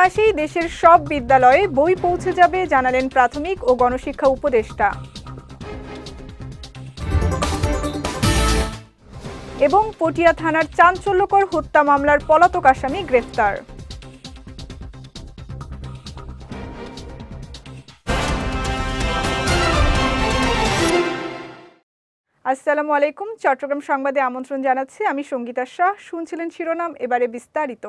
মাসেই দেশের সব বিদ্যালয়ে বই পৌঁছে যাবে, জানালেন প্রাথমিক ও গণশিক্ষা উপদেষ্টা। এবং পটিয়া থানার চাঞ্চল্যকর হত্যা মামলার পলাতক আসামি গ্রেফতার। আসসালামু আলাইকুম, চট্টগ্রাম সংবাদে আমন্ত্রণ জানাচ্ছি, আমি সঙ্গীতা শাহ, শুনছিলেন শিরোনাম, এবারে বিস্তারিত।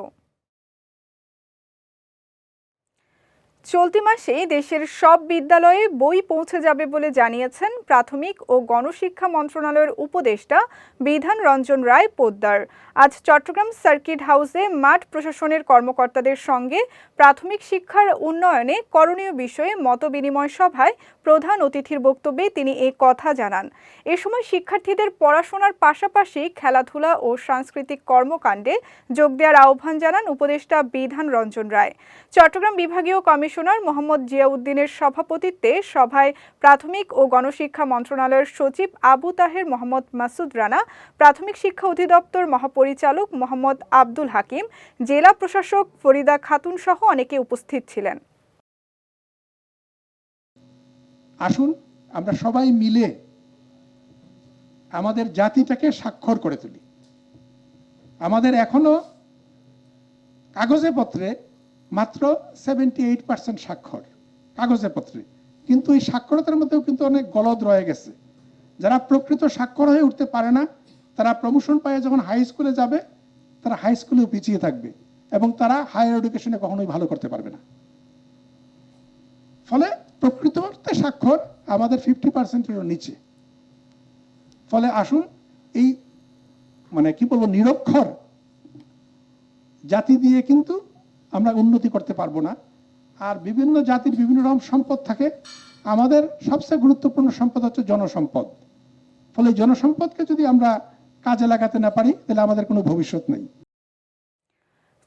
চলতি মাসে দেশের সব বিদ্যালয়ে বই পৌঁছে যাবে বলে জানিয়েছেন প্রাথমিক ও গণশিক্ষা মন্ত্রণালয়ের উপদেষ্টা বিধান রঞ্জন রায় পোদ্দার। আজ চট্টগ্রাম সার্কিট হাউসে মাঠ প্রশাসনের কর্মকর্তাদের সঙ্গে প্রাথমিক শিক্ষার উন্নয়নে করণীয় বিষয়ে মতবিনিময় সভায় প্রধান অতিথির বক্তব্যে তিনি এ কথা জানান। এ সময় শিক্ষার্থীদের পড়াশোনার পাশাপাশি খেলাধুলা ও সাংস্কৃতিক কর্মকাণ্ডে যোগ দেওয়ার আহ্বান জানান উপদেষ্টা বিধান রঞ্জন রায়। চট্টগ্রাম বিভাগীয় কমিশনার মোহাম্মদ জিয়াউদ্দিনের সভাপতিত্বে সভায় প্রাথমিক ও গণশিক্ষা মন্ত্রণালয়ের সচিব আবু তাহের মোহাম্মদ মাসুদ রানা, প্রাথমিক শিক্ষা অধিদপ্তর মহাপরিচালক মোহাম্মদ আব্দুল হাকিম, জেলা প্রশাসক ফরিদা খাতুন সহ অনেকে উপস্থিত ছিলেন। আসুন, আমরা সবাই মিলে আমাদের জাতিটাকে স্বাক্ষর করে তুলি। আমাদের এখনও কাগজে পত্রে মাত্র সেভেন্টি এইট পার্সেন্ট স্বাক্ষর, কাগজে পত্রে। কিন্তু এই সাক্ষরতার মধ্যেও কিন্তু অনেক গলদ রয়ে গেছে। যারা প্রকৃত স্বাক্ষর হয়ে উঠতে পারে না, তারা প্রমোশন পায় যখন হাই স্কুলে যাবে, তারা হাই স্কুলেও পিছিয়ে থাকবে এবং তারা হায়ার এডুকেশনে কখনোই ভালো করতে পারবে না। ফলে প্রকৃত অর্থে স্বাক্ষর আমাদের ফিফটি পার্সেন্টেরও নিচে। ফলে আসুন এই মানে কি বলব, নিরক্ষর জাতি দিয়ে কিন্তু আমরা উন্নতি করতে পারব না। আর বিভিন্ন জাতির বিভিন্ন রকম সম্পদ থাকে। আমাদের সবচেয়ে গুরুত্বপূর্ণ সম্পদ হচ্ছে জনসম্পদ। ফলে জনসম্পদকে যদি আমরা কাজে লাগাতে না পারি, তাহলে আমাদের কোনো ভবিষ্যৎ নেই।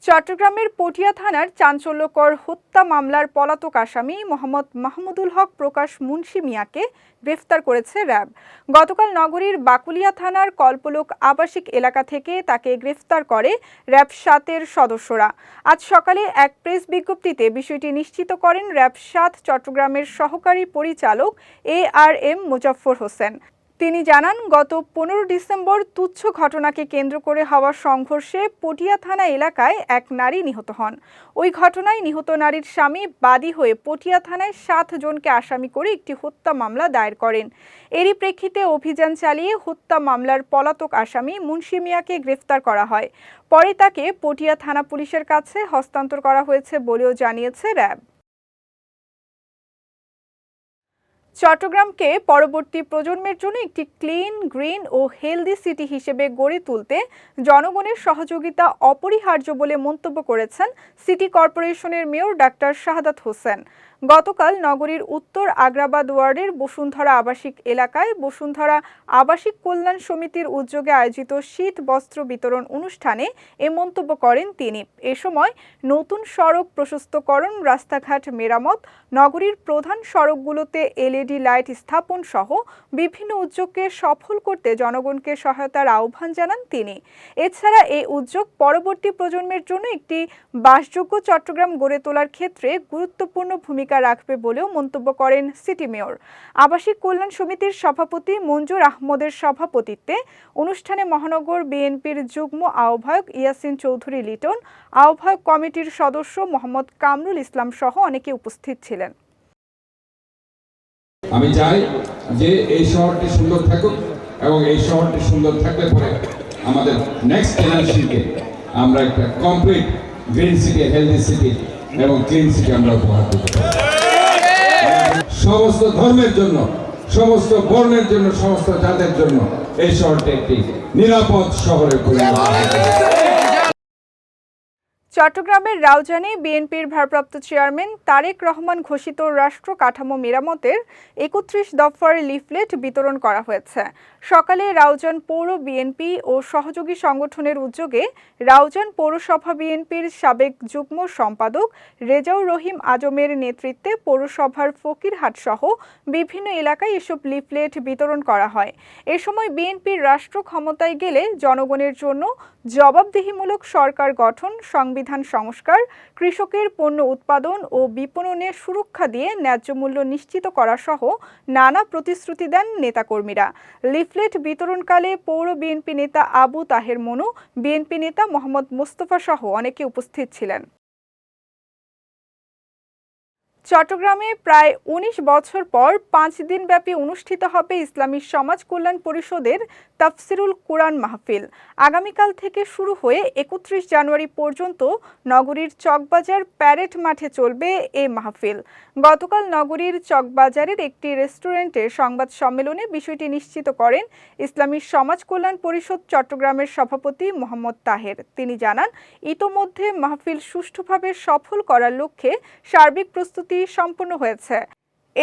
চট্টগ্রামের পটিয়া থানার চাঞ্চল্যকর হত্যা মামলার পলাতক আসামি মোহাম্মদ মাহমুদুল হক প্রকাশ মুন্সি মিয়াকে গ্রেফতার করেছে র্যাব। গতকাল নগরীর বাকুলিয়া থানার কল্পলোক আবাসিক এলাকা থেকে তাকে গ্রেফতার করে র্যাব সাতের সদস্যরা। আজ সকালে এক প্রেস বিজ্ঞপ্তিতে বিষয়টি নিশ্চিত করেন র্যাব সাত চট্টগ্রামের সহকারী পরিচালক A R M Muzaffar Hossain. তিনি জানান, গত পনেরো ডিসেম্বর তুচ্ছ ঘটনাকে কেন্দ্র করে হওয়া সংঘর্ষে পটিয়া থানা এলাকায় এক নারী নিহত হন। ওই ঘটনায় নিহত নারীর স্বামী বাদী হয়ে পটিয়া থানায় সাত জনকে আসামি করে একটি হত্যা মামলা দায়ের করেন। এরই প্রেক্ষিতে অভিযান চালিয়ে হত্যা মামলার পলাতক আসামি মুন্সি মিয়াকে গ্রেফতার করা হয়। পরে তাকে পটিয়া থানা পুলিশের কাছে হস্তান্তর করা হয়েছে বলেও জানিয়েছে র্যাব। চট্টগ্রামকে পরবর্তী প্রজন্মের জন্য একটি ক্লিন, গ্রিন ও হেলদি সিটি হিসেবে গড়ে তুলতে জনগণের সহযোগিতা অপরিহার্য বলে মন্তব্য করেছেন সিটি কর্পোরেশনের মেয়র ডাক্তার শাহাদাত হোসেন। গতকাল নগরীর উত্তর আগ্রাবাদ ওয়ার্ডের বসুন্ধরা আবাসিক এলাকায় বসুন্ধরা আবাসিক কল্যাণ সমিতির উদ্যোগে আয়োজিত শীত বস্ত্র বিতরণ অনুষ্ঠানে এ মন্তব্য করেন তিনি। এ সময় নতুন সড়ক প্রশস্তকরণ, রাস্তাঘাট মেরামত, নগরীর প্রধান সড়কগুলোতে এলইডি লাইট স্থাপন সহ বিভিন্ন উদ্যোগকে সফল করতে জনগণকে সহায়তার আহ্বান জানান তিনি। এছাড়া এই উদ্যোগ পরবর্তী প্রজন্মের জন্য একটি বাসযোগ্য চট্টগ্রাম গড়ে তোলার ক্ষেত্রে গুরুত্বপূর্ণ ভূমিকা রাখবে বলেও মন্তব্য করেন সিটি মেয়র। আবাসিক কল্যাণ সমিতির সভাপতি মঞ্জুর আহমদের সভাপতিত্বে অনুষ্ঠানে মহানগর বিএনপির যুগ্ম আহ্বায়ক ইয়াসিন চৌধুরী লিটন, আহ্বায়ক কমিটির সদস্য মোহাম্মদ কামরুল ইসলাম সহ অনেকে উপস্থিত ছিলেন। আমি চাই যে এই শহরটি সুন্দর থাকুক এবং এই শহরটি সুন্দর থাকলে পরে আমাদের নেক্সট জেনারেশনকে আমরা একটা complete green city healthy city এবং ক্লিন সিটি আমরা উপহার দিতে পারি। সমস্ত ধর্মের জন্য, সমস্ত বর্ণের জন্য, সমস্ত জাতের জন্য এই শহরটি একটি নিরাপদ শহরে পরিণত। চট্টগ্রামের রাউজানে বিএনপির ভারপ্রাপ্ত চেয়ারম্যান তারেক রহমান ঘোষিত রাষ্ট্র কাঠামো মেরামতের একত্রিশ দফার লিফলেট বিতরণ করা হয়েছে। সকালে রাউজান পৌর বিএনপি ও সহযোগী সংগঠনের উদ্যোগে রাউজান পৌরসভা বিএনপির সাবেক যুগ্ম সম্পাদক রেজাউর রহিম আজমের নেতৃত্বে পৌরসভার ফকিরহাট সহ বিভিন্ন এলাকায় এসব লিফলেট বিতরণ করা হয়। এ সময় বিএনপির রাষ্ট্র ক্ষমতায় গেলে জনগণের জন্য জবাবদিহিমূলক সরকার গঠন, সংবিধান সংস্কার, কৃষকের পণ্য উৎপাদন ও বিপণনের সুরক্ষা দিয়ে ন্যায্য মূল্য নিশ্চিত করা সহ নানা প্রতিশ্রুতি দেন নেতাকর্মীরা। লিফলেট বিতরণকালে পৌর বিএনপি নেতা আবু তাহের মনু, বিএনপি নেতা মোহাম্মদ মোস্তফা সহ অনেকে উপস্থিত ছিলেন। চট্টগ্রামে প্রায় ১৯ বছর পর পাঁচ দিনব্যাপী অনুষ্ঠিত হবে ইসলামী সমাজ কল্যাণ পরিষদের তাফসিরুল কোরআন মাহফিল। আগামীকাল থেকে শুরু হয়ে একত্রিশ জানুয়ারি পর্যন্ত নগরীর চকবাজার প্যারেড মাঠে চলবে এ মাহফিল। গতকাল নগরীর চকবাজারের একটি রেস্টুরেন্টে সংবাদ সম্মেলনে বিষয়টি নিশ্চিত করেন ইসলামী সমাজ কল্যাণ পরিষদ চট্টগ্রামের সভাপতি মোহাম্মদ তাহের। তিনি জানান, ইতোমধ্যে মাহফিল সুষ্ঠুভাবে সফল করার লক্ষ্যে সার্বিক প্রস্তুতি সম্পন্ন হয়েছে।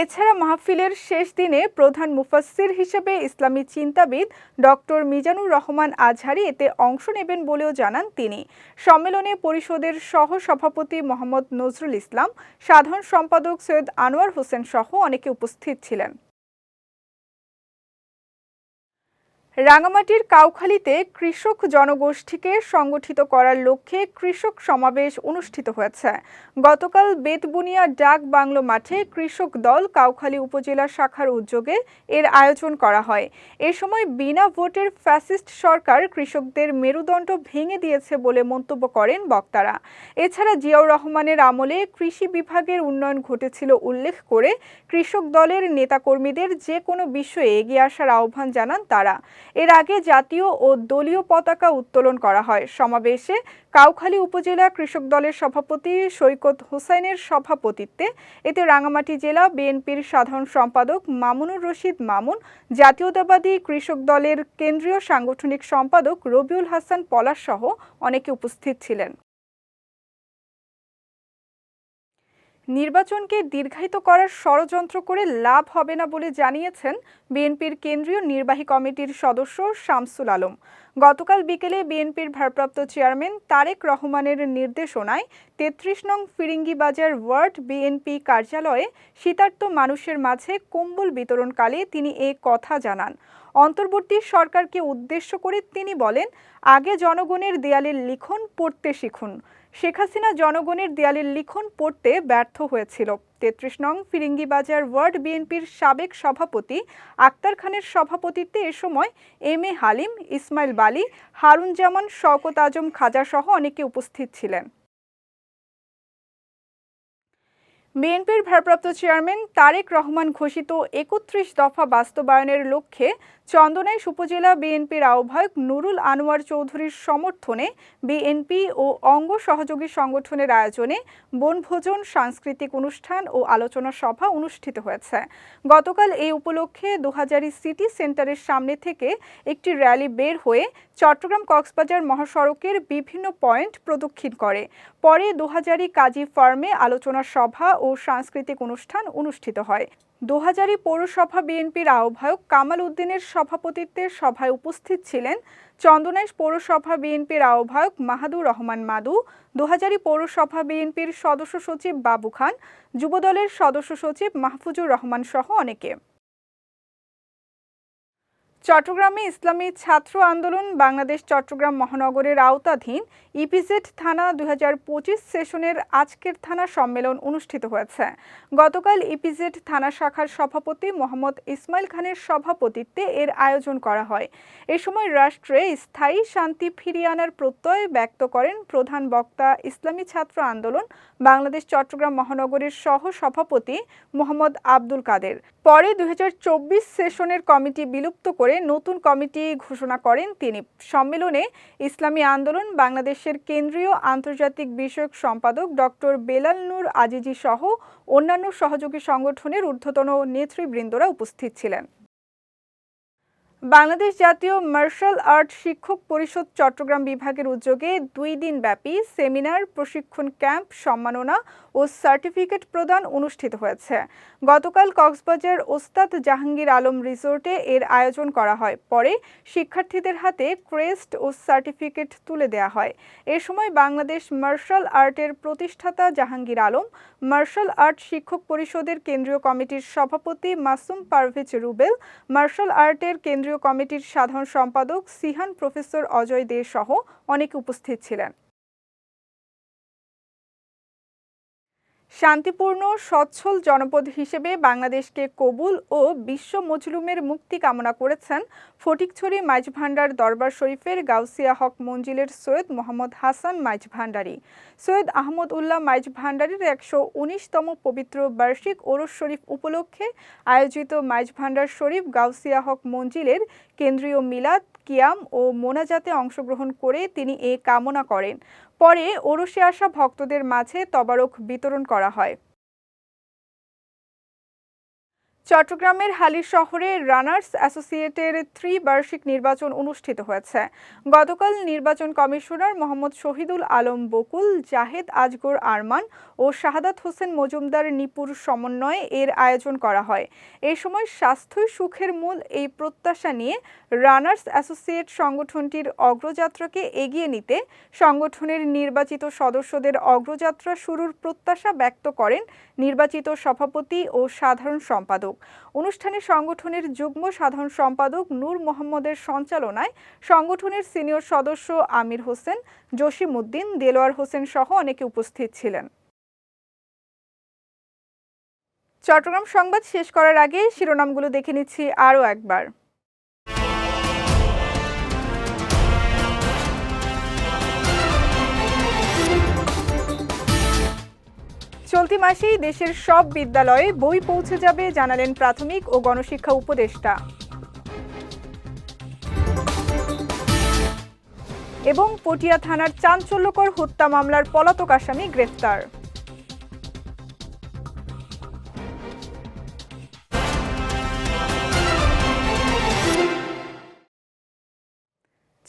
এছাড়া মাহফিলের শেষ দিনে প্রধান মুফাসসির হিসেবে ইসলামী চিন্তাবিদ ডক্টর মিজানুর রহমান আজহারি এতে অংশ নেবেন বলেও জানান তিনি। সম্মেলনে পরিষদের সহ সভাপতি মোহাম্মদ নজরুল ইসলাম, সাধারণ সম্পাদক সৈয়দ আনোয়ার হোসেন সহ অনেকে উপস্থিত ছিলেন। রাঙামাটির কাউখালীতে কৃষক জনগোষ্ঠীকে সংগঠিত করার লক্ষ্যে কৃষক সমাবেশ অনুষ্ঠিত হয়েছে। গতকাল বেতবুনিয়া ডাক বাংলো মাঠে কৃষক দল কাউখালী উপজেলা শাখার উদ্যোগে এর আয়োজন করা হয়। এ সময় বিনা ভোটের ফ্যাসিস্ট সরকার কৃষকদের মেরুদণ্ড ভেঙে দিয়েছে বলে মন্তব্য করেন বক্তারা। এছাড়া জিয়াউর রহমানের আমলে কৃষি বিভাগের উন্নয়ন ঘটেছিল উল্লেখ করে কৃষক দলের নেতাকর্মীদের যে কোনো বিষয়ে এগিয়ে আসার আহ্বান জানান তারা। এর আগে জাতীয় ও দলীয় পতাকা উত্তোলন করা হয়। সমাবেশে কাউখালী উপজেলা কৃষক দলের সভাপতি সৈকত হোসেনের সভাপতিত্বে এতে রাঙামাটি জেলা বিএনপির সাধারণ সম্পাদক মামুনুর রশিদ মামুন, জাতীয়তাবাদী কৃষক দলের কেন্দ্রীয় সাংগঠনিক সম্পাদক রবিউল হাসান পলাশ সহ অনেকে উপস্থিত ছিলেন। নির্বাচনকে দীর্ঘায়িত করার ষড়যন্ত্র করে লাভ হবে না বলে জানিয়েছেন বিএনপির কেন্দ্রীয় নির্বাহী কমিটির সদস্য শামসুল আলম। গতকাল বিকেলে বিএনপির ভারপ্রাপ্ত চেয়ারম্যান তারেক রহমানের নির্দেশনায় তেত্রিশ নং ফিরিঙ্গি বাজার ওয়ার্ড বিএনপি কার্যালয়ে শীতার্ত মানুষের মাঝে কম্বল বিতরণকালে তিনি এ কথা জানান। অন্তর্বর্তী সরকারকে উদ্দেশ্য করে তিনি বলেন, আগে জনগণের দেয়ালের লিখন পড়তে শিখুন। শেখ হাসিনা জনগণের দেয়ালের লিখন পড়তে ব্যর্থ হয়েছিল। তেত্রিশ নং ফিরিঙ্গিবাজার ওয়ার্ড বিএনপির সাবেক সভাপতি আক্তার খানের সভাপতিত্বে এ সময় এম এ হালিম, ইসমাইল বালি হারুন জামান শওকত আজম খাজা সহ অনেকে উপস্থিত ছিলেন। বিএনপির ভারপ্রাপ্ত চেয়ারম্যান তারেক রহমান ঘোষিত একত্রিশ দফা বাস্তবায়নের লক্ষ্যে চন্দনাইশ উপজেলা বিএনপির আহ্বায়ক নুরুল আনোয়ার চৌধুরীর সমর্থনে বিএনপি ও অঙ্গ সহযোগী সংগঠনের আয়োজনে বনভোজন, সাংস্কৃতিক অনুষ্ঠান ও আলোচনা সভা অনুষ্ঠিত হয়েছে। গতকাল এই উপলক্ষে দুহাজারি সিটি সেন্টারের সামনে থেকে একটি র্যালি বের হয়ে চট্টগ্রাম কক্সবাজার মহাসড়কের বিভিন্ন পয়েন্ট প্রদক্ষিণ করে। পরে দুহাজারি কাজী ফার্মে আলোচনা সভা ও সাংস্কৃতিক অনুষ্ঠান অনুষ্ঠিত হয়। দোহাজারি পৌরসভা বিএনপির আহ্বায়ক কামাল উদ্দিনের সভাপতিত্বে সভায় উপস্থিত ছিলেন চন্দনাইশ পৌরসভা বিএনপির আহ্বায়ক মাহাদুর রহমান মাদু, দোহাজারি পৌরসভা বিএনপির সদস্য সচিব বাবু খান, যুবদলের সদস্য সচিব মাহফুজুর রহমান সহ অনেকে। চট্টগ্রামে ইসলামী ছাত্র আন্দোলন, বাংলাদেশ চট্টগ্রাম মহানগরের আওতাধীন ইপিজেড থানা দু হাজার পঁচিশ সেশনের আজকের থানা সম্মেলন অনুষ্ঠিত হয়েছে। গতকাল ইপিজেড থানা শাখার সভাপতি মোহাম্মদ ইসমাইল খানের সভাপতিত্বে এর আয়োজন করা হয়। এ সময় রাষ্ট্রে স্থায়ী শান্তি ফিরিয়ে আনার প্রত্যয় ব্যক্ত করেন প্রধান বক্তা ইসলামী ছাত্র আন্দোলন, বাংলাদেশ চট্টগ্রাম মহানগরের সহ সভাপতি মোহাম্মদ আব্দুল কাদের। পরে দু হাজার চব্বিশ সেশনের কমিটি বিলুপ্ত করে নতুন কমিটি ঘোষণা করেন তিনি। সম্মেলনে ইসলামী আন্দোলন, বাংলাদেশের কেন্দ্রীয় আন্তর্জাতিক বিষয়ক সম্পাদক ডক্টর বেলাল নূর আজিজি সহ অন্যান্য সহযোগী সংগঠনের ঊর্ধ্বতন নেতৃবৃন্দরা উপস্থিত ছিলেন। বাংলাদেশ জাতীয় মার্শাল আর্ট শিক্ষক পরিষদ চট্টগ্রাম বিভাগের উদ্যোগে দুই দিন ব্যাপী সেমিনার, প্রশিক্ষণ ক্যাম্প, সম্মাননা ও সার্টিফিকেট প্রদান অনুষ্ঠিত হয়েছে। গতকাল কক্সবাজার ওস্তাদ জাহাঙ্গীর আলম রিসোর্টে এর আয়োজন করা হয়। পরে শিক্ষার্থীদের হাতে ক্রেস্ট ও সার্টিফিকেট তুলে দেওয়া হয়। এ সময় বাংলাদেশ মার্শাল আর্টের প্রতিষ্ঠাতা জাহাঙ্গীর আলম, মার্শাল আর্ট শিক্ষক পরিষদের কেন্দ্রীয় কমিটির সভাপতি মাসুম পারভেজ রুবেল, মার্শাল আর্টের কেন্দ্রীয় কমিটির সাধারণ সম্পাদক সিহান প্রফেসর অজয় দে সহ অনেকে উপস্থিত ছিলেন। শান্তিপূর্ণ, সচ্ছল জনপদ হিসেবে বাংলাদেশকে কবুল ও বিশ্ব মজলুমের মুক্তি কামনা করেছেন ফটিকছড়ি মাইজ ভান্ডার দরবার শরীফের গাউসিয়া হক মঞ্জিলের সৈয়দ মোহাম্মদ হাসান মাইজ ভান্ডারী। সৈয়দ আহমদ উল্লাহ মাইজ ভান্ডারীর একশো উনিশতম পবিত্র বার্ষিক ওরস শরীফ উপলক্ষে আয়োজিত মাইজ ভান্ডার শরীফ গাউসিয়া হক মঞ্জিলের কেন্দ্রীয় মিলাদ, কিয়াম ও মোনাজাতে অংশগ্রহণ করে তিনি এ কামনা করেন। পরে ওরসে আসা ভক্তদের মাঝে তবারক বিতরণ করা হয়। চট্টগ্রামের হালি শহরে রানার্স অ্যাসোসিয়েটের ত্রিবার্ষিক নির্বাচন অনুষ্ঠিত হয়েছে। গতকাল নির্বাচন কমিশনার মোহাম্মদ শহীদুল আলম বকুল, জাহেদ আজগর আরমান ও শাহাদাত হোসেন মজুমদার নিপুর সমন্বয়ে এর আয়োজন করা হয়। এ সময় স্বাস্থ্যই সুখের মূল এই প্রত্যাশা নিয়ে রানার্স অ্যাসোসিয়েট সংগঠনটির অগ্রযাত্রাকে এগিয়ে নিতে সংগঠনের নির্বাচিত সদস্যদের অগ্রযাত্রা শুরুর প্রত্যাশা ব্যক্ত করেন নির্বাচিত সভাপতি ও সাধারণ সম্পাদক অনুষ্ঠানে সংগঠনের যুগ্ম সাধারণ সম্পাদক নূর মোহাম্মদের সঞ্চালনায় সংগঠনের সিনিয়র সদস্য আমির হোসেন জসিম উদ্দিন দেলোয়ার হোসেন সহ অনেকে উপস্থিত ছিলেন। চট্টগ্রাম সংবাদ শেষ করার আগে শিরোনামগুলো দেখে নিচ্ছি আরও একবার। চলতি মাসেই দেশের সব বিদ্যালয়ে বই পৌঁছে যাবে জানালেন প্রাথমিক ও গণশিক্ষা উপদেষ্টা। এবং পটিয়া থানার চাঞ্চল্যকর হত্যা মামলার পলাতক আসামি গ্রেফতার।